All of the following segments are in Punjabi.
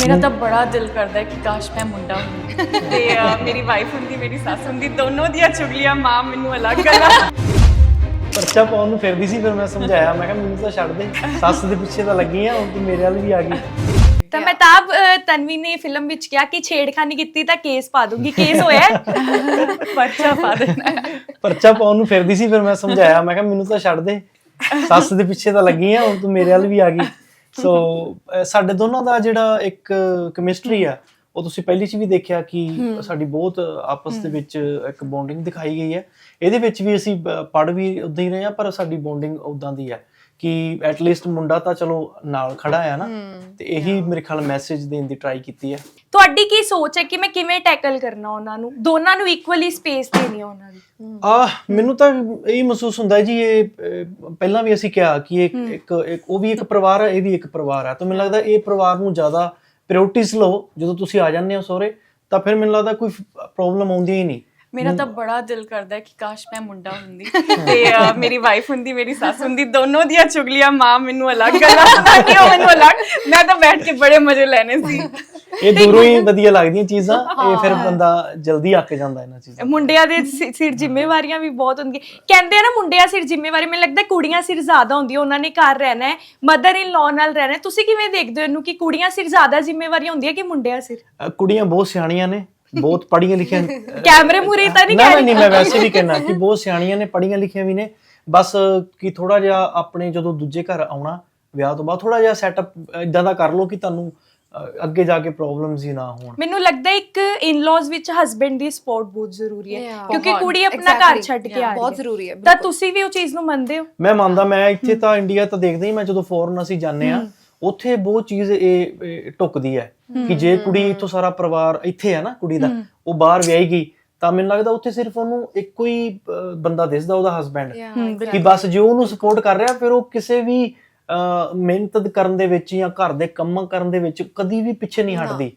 ਮੇਰਾ ਤਾਂ ਬੜਾ ਦਿਲ ਕਰਦਾ ਹੈ ਕਿ ਕਾਸ਼ ਮੈਂ ਮੁੰਡਾ ਹੁੰਦੀ ਤੇ ਅਹ, ਮੇਰੀ ਵਾਈਫ ਹੁੰਦੀ ਮੇਰੀ ਸੱਸ ਹੁੰਦੀ ਦੋਨੋਂ ਦੀਆਂ ਚੁਗਲੀਆਂ ਮਾਂ ਮੈਨੂੰ ਅਲੱਗ ਅਲੱਗ ਪਰਚਾ ਪਾਉਣ ਨੂੰ ਫਿਰਦੀ ਸੀ ਫਿਰ ਮੈਂ ਸਮਝਾਇਆ। ਮੈਂ ਕਿਹਾ ਮੈਨੂੰ ਤਾਂ ਛੱਡ ਦੇ। ਸੱਸ ਦੇ ਪਿੱਛੇ ਤਾਂ ਲੱਗੀ ਆ ਹੁਣ ਤੂੰ ਮੇਰੇ ਵੱਲ ਵੀ ਆ ਗਈ। ਤਾਂ ਮਹਿਤਾਬ ਤਨਵੀ ਨੇ ਫਿਲਮ ਵਿੱਚ ਕਿਹਾ ਕਿ ਛੇੜਖਾਨੀ ਕੀਤੀ ਤਾਂ ਕੇਸ ਪਾ ਦੂੰਗੀ। ਕੇਸ ਹੋਇਆ ਹੈ? ਪਰਚਾ ਪਾ ਦੇਣਾ। ਪਰਚਾ ਪਾਉਣ ਨੂੰ ਫਿਰਦੀ ਸੀ ਫਿਰ ਮੈਂ ਸਮਝਾਇਆ। ਮੈਂ ਕਿਹਾ ਮੈਨੂੰ ਤਾਂ ਛੱਡ ਦੇ। ਸੱਸ ਦੇ ਪਿੱਛੇ ਤਾਂ ਲੱਗੀ ਆ ਹੁਣ ਤੂੰ ਮੇਰੇ ਵੱਲ ਵੀ ਆ ਗਈ। ਸੋ ਸਾਡੇ ਦੋਨਾਂ ਦਾ ਜਿਹੜਾ ਇੱਕ ਕੈਮਿਸਟਰੀ ਆ ਉਹ ਤੁਸੀਂ ਪਹਿਲੀ ਚ ਵੀ ਦੇਖਿਆ ਕਿ ਸਾਡੀ ਬਹੁਤ ਆਪਸ ਦੇ ਵਿੱਚ ਇੱਕ ਬੌਂਡਿੰਗ ਦਿਖਾਈ ਗਈ ਹੈ। ਇਹਦੇ ਵਿੱਚ ਵੀ ਅਸੀਂ ਪੜ ਵੀ ਉਦਾਂ ਹੀ ਰਹੇ ਆ ਪਰ ਸਾਡੀ ਬੌਂਡਿੰਗ ਉਦਾਂ ਦੀ ਹੈ। ਕਿ ਐਟ ਲੀਸਟ ਮੁੰਡਾ ਤਾਂ ਚਲੋ ਨਾਲ ਖੜਾ ਹੈ ਨਾ ਤੇ ਇਹੀ ਮੇਰੇ ਖਿਆਲ ਮੈਸੇਜ ਦੇਣ ਦੀ ਟਰਾਈ ਕੀਤੀ ਹੈ ਤੁਹਾਡੀ ਕੀ ਸੋਚ ਹੈ ਕਿ ਮੈਂ ਕਿਵੇਂ ਟੈਕਲ ਕਰਨਾ ਉਹਨਾਂ ਨੂੰ? ਦੋਨਾਂ ਨੂੰ ਇਕੁਅਲੀ ਸਪੇਸ ਦੇਣੀ ਹੈ ਉਹਨਾਂ ਦੀ। ਆ ਮੈਨੂੰ ਤਾਂ ਇਹ ਮਹਿਸੂਸ ਹੁੰਦਾ ਹੈ ਜੀ ਇਹ ਪਹਿਲਾਂ ਵੀ ਅਸੀਂ ਕਿਹਾ ਕਿ ਇਹ ਇੱਕ ਇੱਕ ਉਹ ਵੀ ਇੱਕ ਪਰਿਵਾਰ ਹੈ ਇਹ ਵੀ ਇੱਕ ਪਰਿਵਾਰ ਹੈ ਤਾਂ ਮੈਨੂੰ ਲੱਗਦਾ ਇਹ ਪਰਿਵਾਰ ਨੂੰ ਜ਼ਿਆਦਾ ਪ੍ਰਾਇੋਰਟੀਜ਼ ਲਓ। ਜਦੋਂ ਤੁਸੀਂ ਆ ਜਾਂਦੇ ਹੋ ਸਹੁਰੇ ਤਾਂ ਫਿਰ ਮੈਨੂੰ ਲੱਗਦਾ ਕੋਈ ਪ੍ਰੋਬਲਮ ਆਉਂਦੀ ਹੀ ਨਹੀਂ। ਮੇਰਾ ਤਾਂ ਬੜਾ ਦਿਲ ਕਰਦਾ ਕਿ ਕਾਸ਼ ਮੈਂ ਮੁੰਡਾ ਹੁੰਦੀ ਤੇ ਮੇਰੀ ਵਾਈਫ ਹੁੰਦੀ ਮੇਰੀ ਸੱਸ ਹੁੰਦੀ ਦੋਨੋਂ ਦੀਆਂ ਚੁਗਲੀਆਂ ਮਾਂ ਮੈਨੂੰ ਅਲੱਗ ਤਾਂ ਕਿ ਉਹ ਮੈਨੂੰ ਅਲੱਗ। ਮੈਂ ਤਾਂ ਬੈਠ ਕੇ ਬੜੇ ਮਜ਼ੇ ਲੈਣੇ ਸੀ। ਇਹ ਦੂਰੋਂ ਹੀ ਵਧੀਆ ਲੱਗਦੀਆਂ ਚੀਜ਼ਾਂ ਇਹ ਫਿਰ ਬੰਦਾ ਜਲਦੀ ਅੱਕ ਜਾਂਦਾ ਇਹਨਾਂ ਚੀਜ਼ਾਂ ਮੁੰਡਿਆਂ ਦੇ ਸਿਰ ਜ਼ਿੰਮੇਵਾਰੀਆਂ ਵੀ ਬਹੁਤ ਹੁੰਦੀਆਂ। ਕਹਿੰਦੇ ਆ ਨਾ ਮੁੰਡਿਆਂ ਸਿਰ ਜ਼ਿੰਮੇਵਾਰੀ ਮੈਨੂੰ ਲੱਗਦਾ ਕੁੜੀਆਂ ਸਿਰ ਜ਼ਿਆਦਾ ਹੁੰਦੀ ਉਹਨਾਂ ਨੇ ਘਰ ਰਹਿਣਾ ਹੈ ਮਦਰ ਇਨ ਲਾਅ ਨਾਲ ਰਹਿਣਾ ਤੁਸੀਂ ਕਿਵੇਂ ਦੇਖਦੇ ਹੋ ਇਹਨੂੰ ਕਿ ਕੁੜੀਆਂ ਸਿਰ ਜ਼ਿਆਦਾ ਜ਼ਿੰਮੇਵਾਰੀ ਹੁੰਦੀ ਹੈ ਕਿ ਮੁੰਡਿਆਂ ਸਿਰ? ਕੁੜੀਆਂ ਬਹੁਤ ਸਿਆਣੀਆਂ ਨੇ। ਬਹੁਤ ਪੜ੍ਹੀਆਂ ਲਿਖੀਆਂ ਕੈਮਰੇ ਮੂਰੇ ਤਾਂ ਨਹੀਂ ਕਹਿ ਰਹੀ ਨਹੀਂ ਮੈਂ ਵੈਸੇ ਵੀ ਕਹਿਣਾ ਕਿ ਬਹੁਤ ਸਿਆਣੀਆਂ ਨੇ ਪੜ੍ਹੀਆਂ ਲਿਖੀਆਂ ਵੀ ਨੇ ਬਸ ਕਿ ਥੋੜਾ ਜਿਹਾ ਆਪਣੇ ਜਦੋਂ ਦੂਜੇ ਘਰ ਆਉਣਾ ਵਿਆਹ ਤੋਂ ਬਾਅਦ ਥੋੜਾ ਜਿਹਾ ਸੈਟਅਪ ਇਦਾਂ ਦਾ ਕਰ ਲਓ ਕਿ ਤੁਹਾਨੂੰ ਅੱਗੇ ਜਾ ਕੇ ਪ੍ਰੋਬਲਮਸ ਹੀ ਨਾ ਹੋਣ ਮੈਨੂੰ ਲੱਗਦਾ ਇੱਕ ਇਨ-ਲॉज ਵਿੱਚ ਹਸਬੰਡ ਦੀ ਸਪੋਰਟ ਬਹੁਤ ਜ਼ਰੂਰੀ ਹੈ. ਕਿਉਂਕਿ ਕੁੜੀ ਆਪਣਾ ਘਰ. ਛੱਡ ਕੇ ਆ ਰਹੀ ਬਹੁਤ ਜ਼ਰੂਰੀ ਹੈ, ਤਾਂ। ਤੁਸੀਂ ਵੀ ਉਹ ਚੀਜ਼ ਨੂੰ ਮੰਨਦੇ ਹੋ ਮੈਂ ਮੰਨਦਾ ਮੈਂ ਇੱਥੇ ਤਾਂ ਇੰਡੀਆ ਤਾਂ ਦੇਖਦਾ ਹੀ ਮੈਂ ਜਦੋਂ ਫੋਰਨ ਅਸੀਂ ਜਾਂਦੇ ਆ ਉੱਥੇ ਬਹੁਤ ਚੀਜ਼ ਇਹ ਟੁੱਕਦੀ ਹੈ ਕਿ ਜੇ ਕੁੜੀ ਇੱਥੋਂ ਸਾਰਾ ਪਰਿਵਾਰ ਇੱਥੇ ਹੈ ਨਾ ਕੁੜੀ ਦਾ ਉਹ ਬਾਹਰ ਵਿਆਹੀ ਗਈ ਤਾਂ ਮੈਨੂੰ ਲੱਗਦਾ ਉੱਥੇ ਸਿਰਫ ਉਹਨੂੰ ਇੱਕੋ ਹੀ ਬੰਦਾ ਦਿਸਦਾ ਉਹਦਾ ਹਸਬੰਡ ਕਿ ਬਸ ਜੇ ਉਹਨੂੰ ਸਪੋਰਟ ਕਰ ਰਿਹਾ ਫਿਰ ਉਹ ਕਿਸੇ ਵੀ ਮਿਹਨਤ ਕਰਨ ਦੇ ਵਿੱਚ ਜਾਂ ਘਰ ਦੇ ਕੰਮਾਂ ਕਰਨ ਦੇ ਵਿੱਚ ਕਦੀ ਵੀ ਪਿੱਛੇ ਨਹੀਂ ਹਟਦੀ।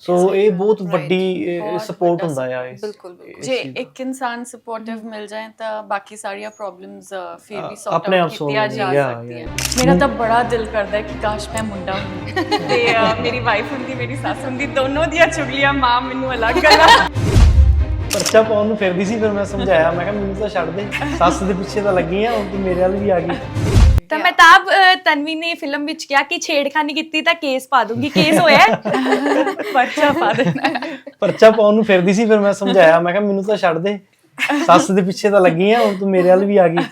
ਸੋ ਇਹ ਬਹੁਤ ਵੱਡੀ ਸਪੋਰਟ ਹੁੰਦਾ ਆ ਇਸ ਬਿਲਕੁਲ, ਜੇ। ਇੱਕ ਇਨਸਾਨ ਸਪੋਰਟਿਵ ਮਿਲ ਜਾਏ ਤਾਂ ਬਾਕੀ ਸਾਰੀਆਂ ਪ੍ਰੋਬਲਮਸ ਫਿਰ ਵੀ ਸੌਟ ਆਊਟ ਕੀਤੀਆਂ ਜਾ ਸਕਦੀਆਂ. ਮੇਰਾ ਤਾਂ ਬੜਾ ਦਿਲ ਕਰਦਾ ਹੈ ਕਿ ਕਾਸ਼ ਮੈਂ ਮੁੰਡਾ ਹੁੰਦੀ ਤੇ ਮੇਰੀ ਵਾਈਫ ਹੁੰਦੀ ਮੇਰੀ ਸੱਸ ਹੁੰਦੀ ਦੋਨੋਂ ਦੀਆਂ ਚੁਗਲੀਆਂ ਮਾਂ ਮੈਨੂੰ ਅਲੱਗ ਅਲੱਗ ਪਰਚਾ ਪਾਉਣ ਨੂੰ ਫਿਰਦੀ ਸੀ ਫਿਰ ਮੈਂ ਸਮਝਾਇਆ ਮੈਂ ਕਿਹਾ ਮੈਨੂੰ ਤਾਂ ਛੱਡ ਦੇ ਸੱਸ ਦੇ ਪਿੱਛੇ ਤਾਂ ਲੱਗੀ ਆ ਹੁਣ ਤੂੰ ਮੇਰੇ ਵੱਲ ਵੀ ਆ ਗਈ। ਤਾਂ ਮਹਿਤਾਬ ਅਹ, ਤਨਵੀ ਨੇ ਫਿਲਮ ਵਿੱਚ ਕਿਹਾ ਕਿ ਛੇੜਖਾਨੀ ਕੀਤੀ ਤਾਂ ਕੇਸ ਪਾ ਦੂੰਗੀ ਕੇਸ ਹੋਇਆ? ਪਰਚਾ ਪਾ ਦੇਣਾ ਪਰਚਾ ਪਾਉਣ ਨੂੰ ਫਿਰਦੀ ਸੀ ਫਿਰ ਮੈਂ ਸਮਝਾਇਆ ਮੈਂ ਕਿਹਾ ਮੈਨੂੰ ਤਾਂ ਛੱਡ ਦੇ। ਸੱਸ ਦੇ ਪਿੱਛੇ ਤਾਂ ਲੱਗੀ ਆ ਹੁਣ ਤੂੰ ਮੇਰੇ ਵੱਲ ਵੀ ਆ ਗਈ।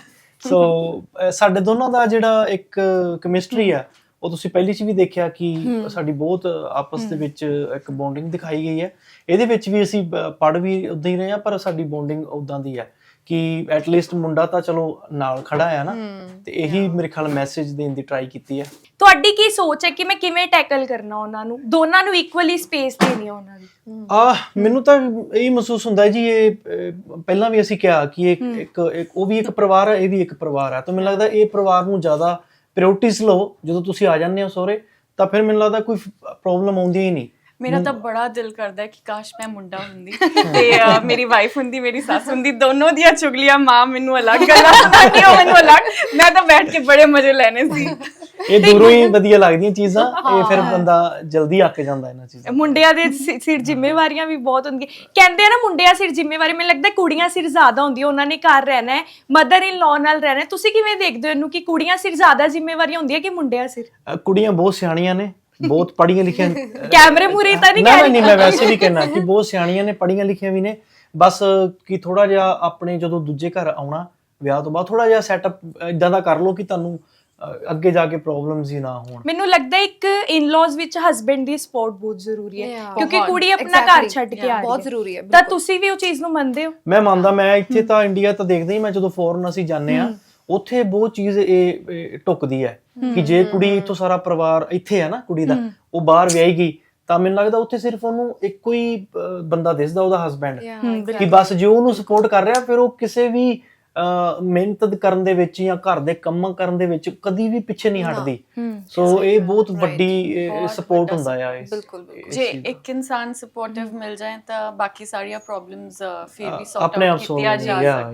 ਸੋ ਸਾਡੇ ਦੋਨਾਂ ਦਾ ਜਿਹੜਾ ਇੱਕ ਕੈਮਿਸਟਰੀ ਆ ਉਹ ਤੁਸੀਂ ਪਹਿਲੀ ਚ ਵੀ ਦੇਖਿਆ ਕਿ ਸਾਡੀ ਬਹੁਤ ਆਪਸ ਦੇ ਵਿੱਚ ਇੱਕ ਬੌਂਡਿੰਗ ਦਿਖਾਈ ਗਈ ਹੈ। ਇਹਦੇ ਵਿੱਚ ਵੀ ਅਸੀਂ ਪੜ ਵੀ ਉਦਾਂ ਹੀ ਰਹੇ ਆ ਪਰ ਸਾਡੀ ਬੌਂਡਿੰਗ ਉਦਾਂ ਦੀ ਹੈ। ਕਿ ਐਟ ਲੀਸਟ ਮੁੰਡਾ ਤਾਂ ਚਲੋ ਨਾਲ ਖੜਾ ਹੈ ਨਾ ਤੇ ਇਹੀ ਮੇਰੇ ਖਿਆਲ ਮੈਸੇਜ ਦੇਣ ਦੀ ਟਰਾਈ ਕੀਤੀ ਹੈ ਤੁਹਾਡੀ ਕੀ ਸੋਚ ਹੈ ਕਿ ਮੈਂ ਕਿਵੇਂ ਟੈਕਲ ਕਰਨਾ ਉਹਨਾਂ ਨੂੰ? ਦੋਨਾਂ ਨੂੰ ਇਕੁਅਲੀ ਸਪੇਸ ਦੇਣੀ ਹੈ ਉਹਨਾਂ ਦੀ। ਆ ਮੈਨੂੰ ਤਾਂ ਇਹ ਮਹਿਸੂਸ ਹੁੰਦਾ ਹੈ ਜੀ ਇਹ ਪਹਿਲਾਂ ਵੀ ਅਸੀਂ ਕਿਹਾ ਕਿ ਇਹ ਇੱਕ ਇੱਕ ਉਹ ਵੀ ਇੱਕ ਪਰਿਵਾਰ ਹੈ ਇਹ ਵੀ ਇੱਕ ਪਰਿਵਾਰ ਹੈ ਤਾਂ ਮੈਨੂੰ ਲੱਗਦਾ ਇਹ ਪਰਿਵਾਰ ਨੂੰ ਜ਼ਿਆਦਾ ਪ੍ਰਾਇੋਰਟੀਜ਼ ਲਓ। ਜਦੋਂ ਤੁਸੀਂ ਆ ਜਾਂਦੇ ਹੋ ਸਹੁਰੇ ਤਾਂ ਫਿਰ ਮੈਨੂੰ ਲੱਗਦਾ ਕੋਈ ਪ੍ਰੋਬਲਮ ਆਉਂਦੀ ਹੀ ਨਹੀਂ। ਮੇਰਾ ਤਾਂ ਬੜਾ ਦਿਲ ਕਰਦਾ ਕਿ ਕਾਸ਼ ਮੈਂ ਮੁੰਡਾ ਹੁੰਦੀ ਤੇ ਮੇਰੀ ਵਾਈਫ ਹੁੰਦੀ ਮੇਰੀ ਸੱਸ ਹੁੰਦੀ ਦੋਨੋਂ ਦੀਆਂ ਚੁਗਲੀਆਂ ਮਾਂ ਮੈਨੂੰ ਅਲੱਗ ਤਾਂ ਕਿ ਉਹ ਮੈਨੂੰ ਅਲੱਗ। ਮੈਂ ਤਾਂ ਬੈਠ ਕੇ ਬੜੇ ਮਜ਼ੇ ਲੈਣੇ ਸੀ। ਇਹ ਦੂਰੋਂ ਹੀ ਵਧੀਆ ਲੱਗਦੀਆਂ ਚੀਜ਼ਾਂ ਇਹ ਫਿਰ ਬੰਦਾ ਜਲਦੀ ਅੱਕ ਜਾਂਦਾ ਇਹਨਾਂ ਚੀਜ਼ਾਂ ਮੁੰਡਿਆਂ ਦੇ ਸਿਰ ਜ਼ਿੰਮੇਵਾਰੀਆਂ ਵੀ ਬਹੁਤ ਹੁੰਦੀਆਂ। ਕਹਿੰਦੇ ਆ ਨਾ ਮੁੰਡਿਆਂ ਸਿਰ ਜ਼ਿੰਮੇਵਾਰੀ ਮੈਨੂੰ ਲੱਗਦਾ ਕੁੜੀਆਂ ਸਿਰ ਜ਼ਿਆਦਾ ਹੁੰਦੀ ਉਹਨਾਂ ਨੇ ਘਰ ਰਹਿਣਾ ਹੈ ਮਦਰ ਇਨ ਲਾਅ ਨਾਲ ਰਹਿਣਾ ਤੁਸੀਂ ਕਿਵੇਂ ਦੇਖਦੇ ਹੋ ਇਹਨੂੰ ਕਿ ਕੁੜੀਆਂ ਸਿਰ ਜ਼ਿਆਦਾ ਜ਼ਿੰਮੇਵਾਰੀ ਹੁੰਦੀ ਹੈ ਕਿ ਮੁੰਡਿਆਂ ਸਿਰ? ਕੁੜੀਆਂ ਬਹੁਤ ਸਿਆਣੀਆਂ ਨੇ। ਬਹੁਤ ਪੜ੍ਹੀਆਂ ਲਿਖੀਆਂ ਕੈਮਰੇ ਮੂਰੇ ਤਾਂ ਨਹੀਂ ਕਹਿ ਰਹੀ। ਨਹੀਂ ਮੈਂ ਵੈਸੇ ਵੀ ਕਹਿਣਾ ਕਿ ਬਹੁਤ ਸਿਆਣੀਆਂ ਨੇ ਪੜ੍ਹੀਆਂ ਲਿਖੀਆਂ ਵੀ ਨੇ। ਬਸ ਕਿ ਥੋੜਾ ਜਿਹਾ ਆਪਣੇ ਜਦੋਂ ਦੂਜੇ ਘਰ ਆਉਣਾ ਵਿਆਹ ਤੋਂ ਬਾਅਦ ਥੋੜਾ ਜਿਹਾ ਸੈਟਅਪ ਇਦਾਂ ਦਾ ਕਰ ਲਓ ਕਿ ਤੁਹਾਨੂੰ ਅੱਗੇ ਜਾ ਕੇ ਪ੍ਰੋਬਲਮਸ ਹੀ ਨਾ ਹੋਣ। ਮੈਨੂੰ ਲੱਗਦਾ ਇੱਕ ਇਨ-ਲॉज ਵਿੱਚ ਹਸਬੰਡ ਦੀ ਸਪੋਰਟ ਬਹੁਤ ਜ਼ਰੂਰੀ ਹੈ. ਕਿਉਂਕਿ ਕੁੜੀ ਆਪਣਾ ਘਰ. ਛੱਡ ਕੇ ਆ ਰਹੀ ਬਹੁਤ ਜ਼ਰੂਰੀ ਹੈ, ਤਾਂ। ਤੁਸੀਂ ਵੀ ਉਹ ਚੀਜ਼ ਨੂੰ ਮੰਨਦੇ ਹੋ? ਮੈਂ ਮੰਨਦਾ ਮੈਂ ਇੱਥੇ ਤਾਂ ਇੰਡੀਆ ਤਾਂ ਦੇਖਦਾ ਹੀ ਮੈਂ ਜਦੋਂ ਫੋਰਨ ਅਸੀਂ ਜਾਂਦੇ ਆ ਉੱਥੇ ਬਹੁਤ ਚੀਜ਼ ਇਹ ਟੁੱਕਦੀ ਹੈ ਕਿ ਜੇ ਕੁੜੀ ਇੱਥੋਂ ਸਾਰਾ ਪਰਿਵਾਰ ਇੱਥੇ ਹੈ ਨਾ ਕੁੜੀ ਦਾ ਉਹ ਬਾਹਰ ਵਿਆਹੀ ਗਈ ਤਾਂ ਮੈਨੂੰ ਲੱਗਦਾ ਉੱਥੇ ਸਿਰਫ ਉਹਨੂੰ ਇੱਕੋ ਹੀ ਬੰਦਾ ਦਿਸਦਾ ਉਹਦਾ ਹਸਬੰਡ ਕਿ ਬਸ ਜੇ ਉਹਨੂੰ ਸਪੋਰਟ ਕਰ ਰਿਹਾ ਫਿਰ ਉਹ ਕਿਸੇ ਵੀ ਮਿਹਨਤ ਕਰਨ ਦੇ ਵਿੱਚ ਜਾਂ ਘਰ ਦੇ ਕੰਮਾਂ ਕਰਨ ਦੇ ਵਿੱਚ ਕਦੀ ਵੀ ਪਿੱਛੇ ਨਹੀਂ ਹਟਦੀ। ਸੋ ਇਹ ਬਹੁਤ ਵੱਡੀ ਸਪੋਰਟ ਹੁੰਦਾ ਆ ਇਸ ਬਿਲਕੁਲ, ਜੇ। ਇੱਕ ਇਨਸਾਨ ਸਪੋਰਟਿਵ ਮਿਲ ਜਾਏ ਤਾਂ ਬਾਕੀ ਸਾਰੀਆਂ ਪ੍ਰੋਬਲਮਸ ਫਿਰ ਵੀ solve ਕੀਤੀਆਂ ਜਾ ਸਕਦੀਆਂ।